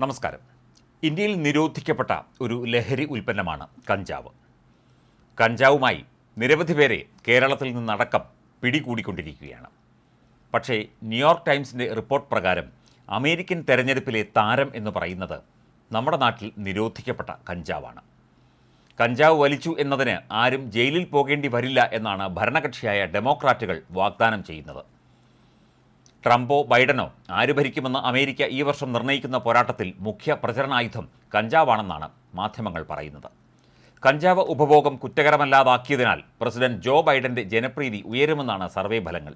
നമസ്കാരം. ഇന്ത്യയിൽ നിരോധിക്കപ്പെട്ട ഒരു ലഹരി ഉൽപ്പന്നമാണ് കഞ്ചാവ്. കഞ്ചാവുമായി നിരവധി പേരെ കേരളത്തിൽ നിന്നടക്കം പിടികൂടിക്കൊണ്ടിരിക്കുകയാണ്. പക്ഷേ ന്യൂയോർക്ക് ടൈംസിന്റെ റിപ്പോർട്ട് പ്രകാരം അമേരിക്കൻ തെരഞ്ഞെടുപ്പിലെ താരം എന്ന് പറയുന്നത് നമ്മുടെ നാട്ടിൽ നിരോധിക്കപ്പെട്ട കഞ്ചാവാണ്. കഞ്ചാവ് വലിച്ചു എന്നതിന് ആരും ജയിലിൽ പോകേണ്ടി വരില്ല എന്നാണ് ഭരണകക്ഷിയായ ഡെമോക്രാറ്റുകൾ വാഗ്ദാനം ചെയ്യുന്നത്. ട്രംപോ ബൈഡനോ ആര് ഭരിക്കുമെന്ന് അമേരിക്ക ഈ വർഷം നിർണയിക്കുന്ന പോരാട്ടത്തിൽ മുഖ്യ പ്രചരണായുധം കഞ്ചാവാണെന്നാണ് മാധ്യമങ്ങൾ പറയുന്നത്. കഞ്ചാവ് ഉപഭോഗം കുറ്റകരമല്ലാതാക്കിയതിനാൽ പ്രസിഡന്റ് ജോ ബൈഡന്റെ ജനപ്രീതി ഉയരുമെന്നാണ് സർവേ ഫലങ്ങൾ.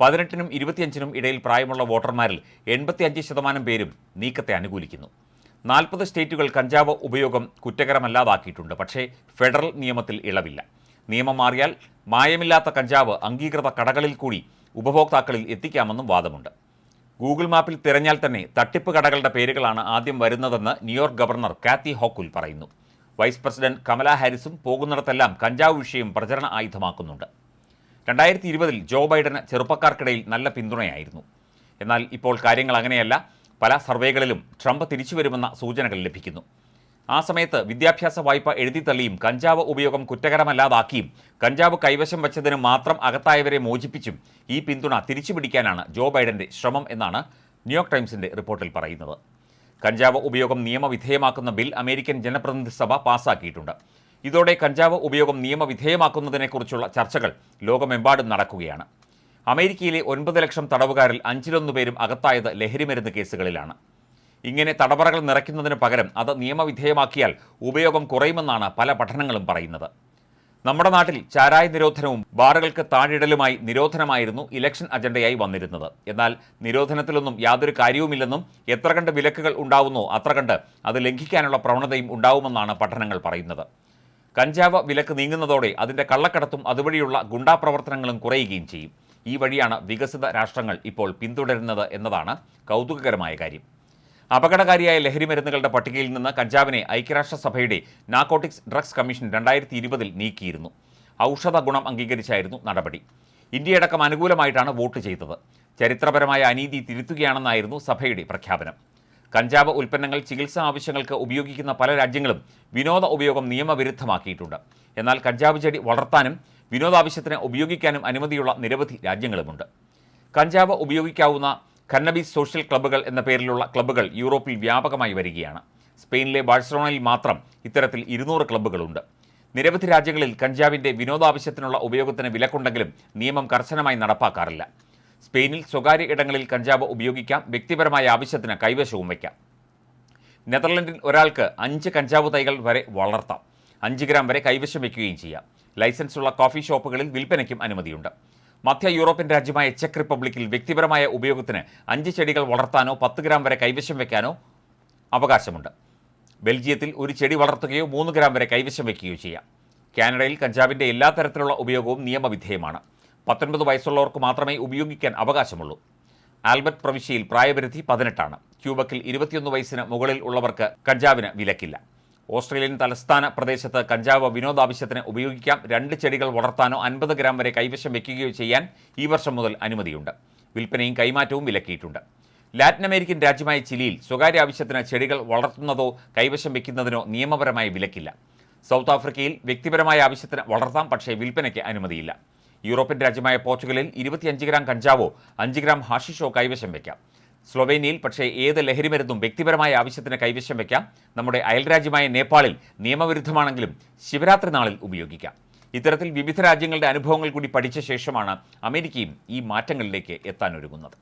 പതിനെട്ടിനും ഇരുപത്തിയഞ്ചിനും ഇടയിൽ പ്രായമുള്ള വോട്ടർമാരിൽ എൺപത്തിയഞ്ച് ശതമാനം പേരും നീക്കത്തെ അനുകൂലിക്കുന്നു. നാൽപ്പത് സ്റ്റേറ്റുകൾ കഞ്ചാവ് ഉപയോഗം കുറ്റകരമല്ലാതാക്കിയിട്ടുണ്ട് പക്ഷേ ഫെഡറൽ നിയമത്തിൽ ഇളവില്ല. നിയമം മാറിയാൽ മായമില്ലാത്ത കഞ്ചാവ് അംഗീകൃത കടകളിൽ കൂടി ഉപഭോക്താക്കളിൽ എത്തിക്കാമെന്നും വാദമുണ്ട്. ഗൂഗിൾ മാപ്പിൽ തിരഞ്ഞാൽ തന്നെ തട്ടിപ്പ് കടകളുടെ പേരുകളാണ് ആദ്യം വരുന്നതെന്ന് ന്യൂയോർക്ക് ഗവർണർ കാത്തി ഹോക്കുൽ പറയുന്നു. വൈസ് പ്രസിഡന്റ് കമല ഹാരിസും പോകുന്നിടത്തെല്ലാം കഞ്ചാവ് വിഷയം പ്രചരണ ആയുധമാക്കുന്നുണ്ട്. രണ്ടായിരത്തി ഇരുപതിൽ ജോ ബൈഡന് ചെറുപ്പക്കാർക്കിടയിൽ നല്ല പിന്തുണയായിരുന്നു. എന്നാൽ ഇപ്പോൾ കാര്യങ്ങൾ അങ്ങനെയല്ല. പല സർവേകളിലും ട്രംപ് തിരിച്ചുവരുമെന്ന സൂചനകൾ ലഭിക്കുന്നു. ആ സമയത്ത് വിദ്യാഭ്യാസ വായ്പ എഴുതിത്തള്ളിയും കഞ്ചാവ് ഉപയോഗം കുറ്റകരമല്ലാതാക്കിയും കഞ്ചാവ് കൈവശം വച്ചതിന് മാത്രം അകത്തായവരെ മോചിപ്പിച്ചും ഈ പിന്തുണ തിരിച്ചുപിടിക്കാനാണ് ജോ ബൈഡന്റെ ശ്രമം എന്നാണ് ന്യൂയോർക്ക് ടൈംസിന്റെ റിപ്പോർട്ടിൽ പറയുന്നത്. കഞ്ചാവ് ഉപയോഗം നിയമവിധേയമാക്കുന്ന ബിൽ അമേരിക്കൻ ജനപ്രതിനിധി സഭ പാസാക്കിയിട്ടുണ്ട്. ഇതോടെ കഞ്ചാവ് ഉപയോഗം നിയമവിധേയമാക്കുന്നതിനെക്കുറിച്ചുള്ള ചർച്ചകൾ ലോകമെമ്പാടും നടക്കുകയാണ്. അമേരിക്കയിലെ ഒൻപത് ലക്ഷം തടവുകാരിൽ അഞ്ചിലൊന്നു പേരും അകത്തായത് ലഹരിമരുന്ന് കേസുകളിലാണ്. ഇങ്ങനെ തടവറകൾ നിറയ്ക്കുന്നതിന് പകരം അത് നിയമവിധേയമാക്കിയാൽ ഉപയോഗം കുറയുമെന്നാണ് പല പഠനങ്ങളും പറയുന്നത്. നമ്മുടെ നാട്ടിൽ ചാരായ നിരോധനവും ബാറുകൾക്ക് താഴിടലുമായി നിരോധനമായിരുന്നു ഇലക്ഷൻ അജണ്ടയായി വന്നിരുന്നത്. എന്നാൽ നിരോധനത്തിലൊന്നും യാതൊരു കാര്യവുമില്ലെന്നും എത്ര കണ്ട് വിലക്കുകൾ ഉണ്ടാവുന്നോ അത്ര കണ്ട് അത് ലംഘിക്കാനുള്ള പ്രവണതയും ഉണ്ടാവുമെന്നാണ് പഠനങ്ങൾ പറയുന്നത്. കഞ്ചാവ് വിലക്ക് നീങ്ങുന്നതോടെ അതിന്റെ കള്ളക്കടത്തും അതുവഴിയുള്ള ഗുണ്ടാപ്രവർത്തനങ്ങളും കുറയുകയും ചെയ്യും. ഈ വഴിയാണ് വികസിത രാഷ്ട്രങ്ങൾ ഇപ്പോൾ പിന്തുടരുന്നത് എന്നതാണ് കൗതുകകരമായ കാര്യം. അപകടകാരിയായ ലഹരി മരുന്നുകളുടെ പട്ടികയിൽ നിന്ന് കഞ്ചാവിനെ ഐക്യരാഷ്ട്രസഭയുടെ നാർക്കോട്ടിക്സ് ഡ്രഗ്സ് കമ്മീഷൻ രണ്ടായിരത്തി ഇരുപതിൽ നീക്കിയിരുന്നു. ഔഷധ ഗുണം അംഗീകരിച്ചായിരുന്നു നടപടി. ഇന്ത്യയടക്കം അനുകൂലമായിട്ടാണ് വോട്ട് ചെയ്തത്. ചരിത്രപരമായ അനീതി തിരുത്തുകയാണെന്നായിരുന്നു സഭയുടെ പ്രഖ്യാപനം. കഞ്ചാവ് ഉൽപ്പന്നങ്ങൾ ചികിത്സാ ആവശ്യങ്ങൾക്ക് ഉപയോഗിക്കുന്ന പല രാജ്യങ്ങളും വിനോദ ഉപയോഗം നിയമവിരുദ്ധമാക്കിയിട്ടുണ്ട്. എന്നാൽ കഞ്ചാവ് ചെടി വളർത്താനും വിനോദാവശ്യത്തിന് ഉപയോഗിക്കാനും അനുമതിയുള്ള നിരവധി രാജ്യങ്ങളുമുണ്ട്. കഞ്ചാവ് ഉപയോഗിക്കാവുന്ന കന്നബീസ് സോഷ്യൽ ക്ലബ്ബുകൾ എന്ന പേരിലുള്ള ക്ലബ്ബുകൾ യൂറോപ്പിൽ വ്യാപകമായി വരികയാണ്. സ്പെയിനിലെ ബാഴ്സലോണയിൽ മാത്രം ഇത്തരത്തിൽ ഇരുന്നൂറ് ക്ലബ്ബുകളുണ്ട്. നിരവധി രാജ്യങ്ങളിൽ കഞ്ചാവിന്റെ വിനോദാവശ്യത്തിനുള്ള ഉപയോഗത്തിന് വിലക്കുണ്ടെങ്കിലും നിയമം കർശനമായി നടപ്പാക്കാറില്ല. സ്പെയിനിൽ സ്വകാര്യ ഇടങ്ങളിൽ കഞ്ചാവ് ഉപയോഗിക്കാം വ്യക്തിപരമായ ആവശ്യത്തിന് കൈവശവും വയ്ക്കാം. നെതർലൻഡിൽ ഒരാൾക്ക് അഞ്ച് കഞ്ചാവ് തൈകൾ വരെ വളർത്താം. അഞ്ച് ഗ്രാം വരെ കൈവശം വയ്ക്കുകയും ചെയ്യാം. ലൈസൻസുള്ള കോഫി ഷോപ്പുകളിൽ വിൽപ്പനയ്ക്കും അനുമതിയുണ്ട്. മധ്യ യൂറോപ്യൻ രാജ്യമായ ചെക്ക് റിപ്പബ്ലിക്കിൽ വ്യക്തിപരമായ ഉപയോഗത്തിന് അഞ്ച് ചെടികൾ വളർത്താനോ പത്ത് ഗ്രാം വരെ കൈവശം വയ്ക്കാനോ അവകാശമുണ്ട്. ബെൽജിയത്തിൽ ഒരു ചെടി വളർത്തുകയോ മൂന്ന് ഗ്രാം വരെ കൈവശം വയ്ക്കുകയോ ചെയ്യാം. കാനഡയിൽ കഞ്ചാവിന്റെ എല്ലാ തരത്തിലുള്ള ഉപയോഗവും നിയമവിധേയമാണ്. പത്തൊൻപത് വയസ്സുള്ളവർക്ക് മാത്രമേ ഉപയോഗിക്കാൻ അവകാശമുള്ളൂ. ആൽബർട്ട് പ്രവിശ്യയിൽ പ്രായപരിധി പതിനെട്ടാണ്. ക്യൂബക്കിൽ ഇരുപത്തിയൊന്ന് വയസ്സിന് മുകളിൽ ഉള്ളവർക്ക് കഞ്ചാവിന് വിലക്കില്ല. ഓസ്ട്രേലിയൻ തലസ്ഥാന പ്രദേശത്ത് കഞ്ചാവ് വിനോദാവശ്യത്തിന് ഉപയോഗിക്കാം. രണ്ട് ചെടികൾ വളർത്താനോ അൻപത് ഗ്രാം വരെ കൈവശം വയ്ക്കുകയോ ചെയ്യാൻ ഈ വർഷം മുതൽ അനുമതിയുണ്ട്. വിൽപ്പനയും കൈമാറ്റവും വിലക്കിയിട്ടുണ്ട്. ലാറ്റിൻ അമേരിക്കൻ രാജ്യമായ ചിലിയിൽ സ്വകാര്യ ആവശ്യത്തിന് ചെടികൾ വളർത്തുന്നതോ കൈവശം വയ്ക്കുന്നതിനോ നിയമപരമായി വിലക്കില്ല. സൗത്ത് ആഫ്രിക്കയിൽ വ്യക്തിപരമായ ആവശ്യത്തിന് വളർത്താം പക്ഷേ വിൽപ്പനയ്ക്ക് അനുമതിയില്ല. യൂറോപ്യൻ രാജ്യമായ പോർച്ചുഗലിൽ ഇരുപത്തിയഞ്ച് ഗ്രാം കഞ്ചാവോ അഞ്ച് ഗ്രാം ഹാഷിഷോ കൈവശം വയ്ക്കാം സ്ലൊവേനിയയിൽ പക്ഷേ ഏത് ലഹരിമരുന്നും വ്യക്തിപരമായ ആവശ്യത്തിന് കൈവശം വയ്ക്കാം നമ്മുടെ അയൽരാജ്യമായ നേപ്പാളിൽ നിയമവിരുദ്ധമാണെങ്കിലും ശിവരാത്രി നാളിൽ ഉപയോഗിക്കാം. ഇത്തരത്തിൽ വിവിധ രാജ്യങ്ങളുടെ അനുഭവങ്ങൾ കൂടി പഠിച്ച ശേഷമാണ് അമേരിക്കയും ഈ മാറ്റങ്ങളിലേക്ക് എത്താനൊരുങ്ങുന്നത്.